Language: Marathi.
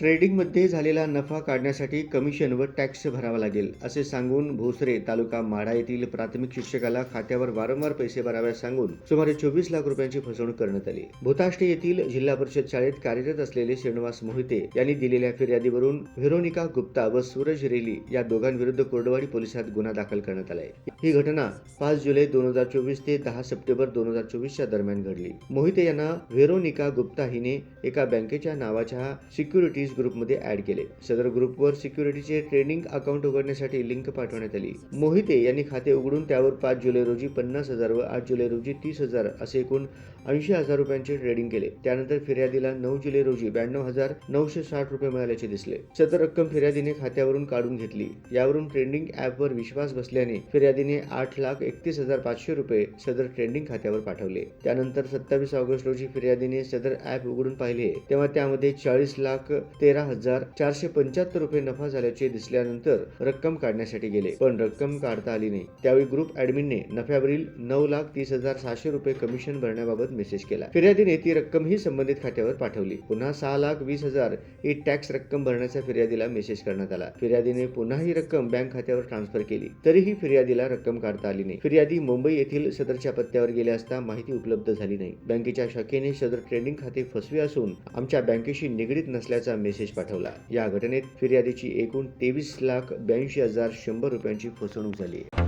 ट्रेडिंगमध्ये झालेला नफा काढण्यासाठी कमिशन व टॅक्स भरावा लागेल असे सांगून भोसरे तालुका माढा येथील प्राथमिक शिक्षकाला खात्यावर वारंवार पैसे भराव्यास सांगून सुमारे चोवीस लाख रुपयांची फसवणूक करण्यात आली. भूताष्टे येथील जिल्हा परिषद शाळेत कार्यरत असलेले श्रीनिवास मोहिते यांनी दिलेल्या फिर्यादीवरून व्हेरोनिका गुप्ता व सूरज रेली या दोघांविरुद्ध कोरडवाडी पोलिसात गुन्हा दाखल करण्यात आला आहे ही घटना पाच जुलै दोन हजार चोवीस ते दहा सप्टेंबर दोन हजार चोवीसच्या दरम्यान घडली. मोहिते यांना व्हेरोनिका गुप्ता हिने एका बँकेच्या नावाच्या सिक्युरिटीज ग्रुपमध्ये ऍड केले. सदर ग्रुपवर सिक्युरिटीचे ट्रेडिंग अकाउंट उघडण्यासाठी लिंक पाठवण्यात आली. मोहिते यांनी खाते उघडून त्यावर पाच जुलै रोजी पन्नास हजार व आठ जुलै रोजी तीस हजार असे एकूण ऐंशी हजार रुपयांचे ट्रेडिंग केले. त्यानंतर फिर्यादीला नऊ जुलै रोजी ब्याण्णव हजार नऊशे साठ रुपये मिळाल्याचे दिसले. सदर रक्कम फिर्यादीने खात्यावरून काढून घेतली. यावरून ट्रेडिंग ॲपवर विश्वास बसल्याने फिर्यादीने आठ लाख एकतीस हजार पाचशे रुपये सदर ट्रेंडिंग खात्यावर पाठवले. त्यानंतर सत्तावीस ऑगस्ट रोजी फिर्यादीने सदर ॲप उघडून पाहिले. तेव्हा त्यामध्ये चाळीस लाख तेरा हजार चारशे पंच्याहत्तर रुपये नफा झाल्याचे दिसल्यानंतर रक्कम काढण्यासाठी गेले. पण रक्कम काढता आली नाही. त्यावेळी ग्रुप ऍडमिनने नफ्यावरील नऊ लाख तीस हजार सहाशे रुपये कमिशन भरण्याबाबत मेसेज केला. फिर्यादीने ती रक्कम ही संबंधित खात्यावर पाठवली. पुन्हा सहा लाख वीस हजार ही टॅक्स रक्कम भरण्याचा फिर्यादीला मेसेज करण्यात आला. फिर्यादीने पुन्हा ही रक्कम बँक खात्यावर ट्रान्सफर केली. तरीही फिर्यादीला रक्कम काढता आली नाही. फिर्यादी मुंबई येथील सदरच्या पत्त्यावर गेले असता माहिती उपलब्ध झाली नाही. बँकेच्या शाखेने सदर ट्रेडिंग खाते फसवे असून आमच्या बँकेशी निगडीत नसल्याचा मेसेज पाठवला. या घटनेत फिर्यादीची एकूण तेवीस लाख ब्याऐंशी हजार शंभर रुपयांची फसवणूक झाली आहे.